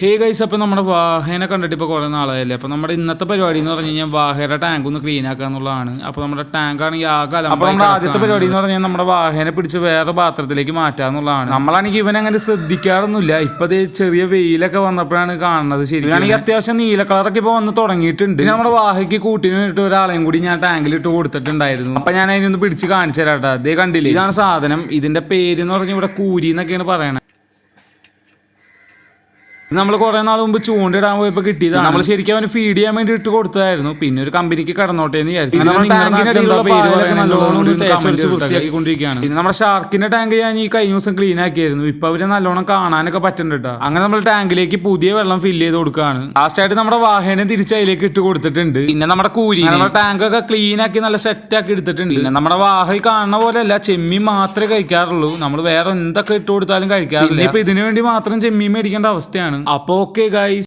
Hey guys അപ്പോൾ നമ്മുടെ വാഹനെ കണ്ടിട്ട് ഇപ്പോൾ കുറേ നാളായല്ലേ? അപ്പോൾ നമ്മുടെ ഇന്നത്തെ പരിപാടി എന്ന് പറഞ്ഞു കഴിഞ്ഞാൽ വാഹയുടെ ടാങ്ക് ഒന്ന് ക്ലീൻ ആക്കുക എന്നുള്ളതാണ് അപ്പോൾ നമ്മുടെ ടാങ്ക് ആണെങ്കിൽ ആകെ അപ്പോൾ നമ്മുടെ ആദ്യത്തെ പരിപാടി എന്ന് പറഞ്ഞാൽ നമ്മുടെ വാഹനെ പിടിച്ച് വേറെ പാത്രത്തിലേക്ക് മാറ്റുക എന്നുള്ളതാണ് നമ്മളാണെങ്കിൽ ഇവൻ അങ്ങനെ ശ്രദ്ധിക്കാറൊന്നുമില്ല. ഇപ്പം ചെറിയ വെയിലൊക്കെ വന്നപ്പോഴാണ് കാണുന്നത് ശരിയാണെങ്കിൽ അത്യാവശ്യം നീല കളറൊക്കെ ഇപ്പോൾ വന്ന് തുടങ്ങിയിട്ടുണ്ട്. നമ്മുടെ വാഹയ്ക്ക് കൂട്ടിന് വേണ്ടിയിട്ട് ഒരാളെയും കൂടി ഞാൻ ടാങ്കിൽ ഇട്ട് കൊടുത്തിട്ടുണ്ടായിരുന്നു. അപ്പം ഞാൻ അതിനൊന്ന് പിടിച്ച് കാണിച്ചു തരാം കേട്ടോ അതേ കണ്ടില്ലേ? ഇതാണ് സാധനം. ഇതിന്റെ പേര് എന്ന് പറഞ്ഞാൽ ഇവിടെ കൂരി എന്നൊക്കെയാണ് പറയണത് നമ്മൾ കുറെ നാൾ മുമ്പ് ചൂണ്ടിടാൻ പോയപ്പോ കിട്ടിയതാണ്. നമ്മൾ ശരിക്കും അവന് ഫീഡ് ചെയ്യാൻ വേണ്ടി ഇട്ട് കൊടുത്തതായിരുന്നു. പിന്നെ ഒരു കമ്പനിക്ക് കടന്നോട്ടെ എന്ന് വിചാരിച്ചു. വൃത്തിയാക്കിക്കൊണ്ടിരിക്കുകയാണ്. പിന്നെ നമ്മുടെ ഷാർക്കിന്റെ ടാങ്ക് ഞാൻ ഈ കഴിഞ്ഞ ദിവസം ക്ലീൻ ആക്കിയായിരുന്നു. ഇപ്പൊ അവർ നല്ലോണം കാണാനൊക്കെ പറ്റുന്നുണ്ട്. അങ്ങനെ നമ്മൾ ടാങ്കിലേക്ക് പുതിയ വെള്ളം ഫില്ല് ചെയ്ത് കൊടുക്കുകയാണ് ലാസ്റ്റ് ആയിട്ട് നമ്മുടെ വാഹനം തിരിച്ച് അതിലേക്ക് ഇട്ട് കൊടുത്തിട്ടുണ്ട്. പിന്നെ നമ്മുടെ കൂലി. നമ്മുടെ ടാങ്ക് ഒക്കെ ക്ലീൻ ആക്കി നല്ല സെറ്റ് ആക്കി എടുത്തിട്ടുണ്ട്. പിന്നെ നമ്മുടെ വാഹ കാണുന്ന പോലെ അല്ല ചെമ്മി മാത്രമേ കഴിക്കാറുള്ളൂ. നമ്മൾ വേറെ എന്തൊക്കെ ഇട്ട് കൊടുത്താലും കഴിക്കാറില്ല. ഇപ്പൊ ഇതിനു വേണ്ടി മാത്രം ചെമ്മി മേടിക്കേണ്ട അവസ്ഥയാണ്. അപ്പൊ ഓക്കെ ഗൈസ്